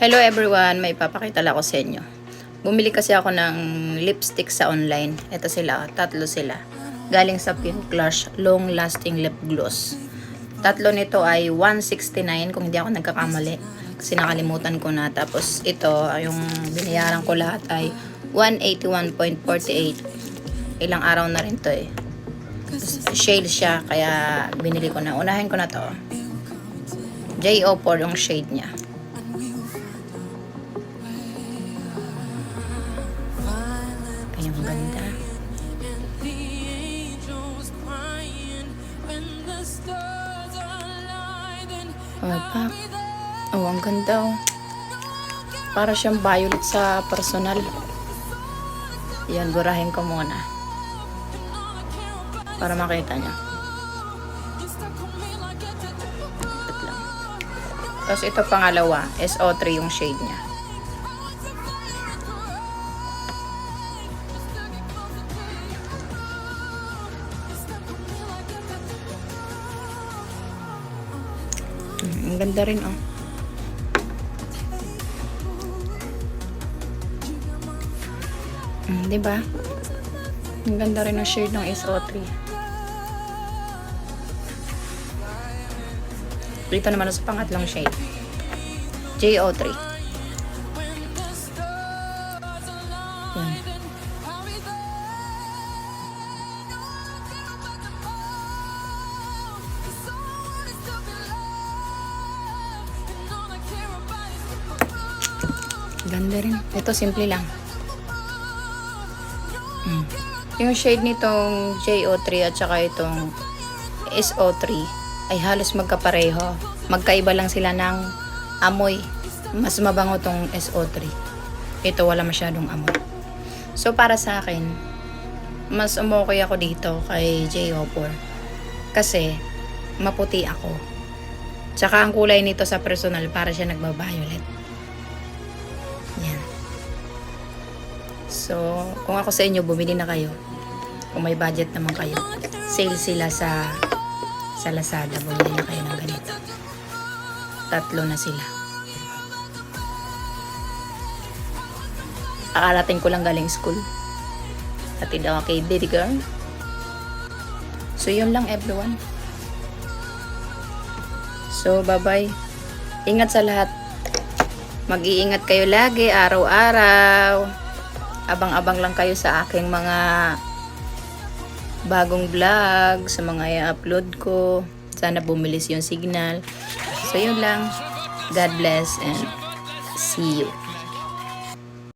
Hello everyone, may papakita lang ako sa inyo. Bumili kasi ako ng lipstick sa online. Ito sila, tatlo sila. Galing sa Pink Blush Long Lasting Lip Gloss. Tatlo nito ay 169 kung hindi ako nagkakamali. Kasi nakalimutan ko na. Tapos ito, yung binayaran ko lahat ay 181.48. Ilang araw na rin to eh. Shade siya, kaya binili ko na. Unahin ko na to. JO4 yung shade niya. Kanyang ganda. Oh, pak. Oh, ang ganda oh. Para siyang violet sa personal. Yan, burahin ko muna. Para makita niya. Tapos ito pangalawa, SO3 yung shade niya. Ang ganda rin oh. Mm, 'Di ba? Ang ganda rin ng shade ng SO3. Dito naman sa pangatlong shade. JO3. Yan. Ganda rin. Ito, simple lang. Mm. Yung shade nitong JO3 at saka itong SO3 ay halos magkapareho. Magkaiba lang sila ng amoy. Mas mabango tong SO3. Ito wala masyadong amoy. So para sa akin, mas umukoy ako dito kay JO4. Kasi maputi ako. Tsaka ang kulay nito sa personal para siya nagba-violet. So, kung ako sa inyo, bumili na kayo. Kung may budget naman kayo. Sale sila sa sa Lazada. Bumili na kayo ng ganito. Tatlo na sila. Akalatin ko lang galing school. Hatid ako kay Diddy Girl. So, yun lang everyone. So, bye-bye. Ingat sa lahat. Mag-iingat kayo lagi, araw-araw. Abang-abang lang kayo sa aking mga bagong vlog, sa mga i-upload ko. Sana bumilis yung signal. So, yun lang. God bless and see you.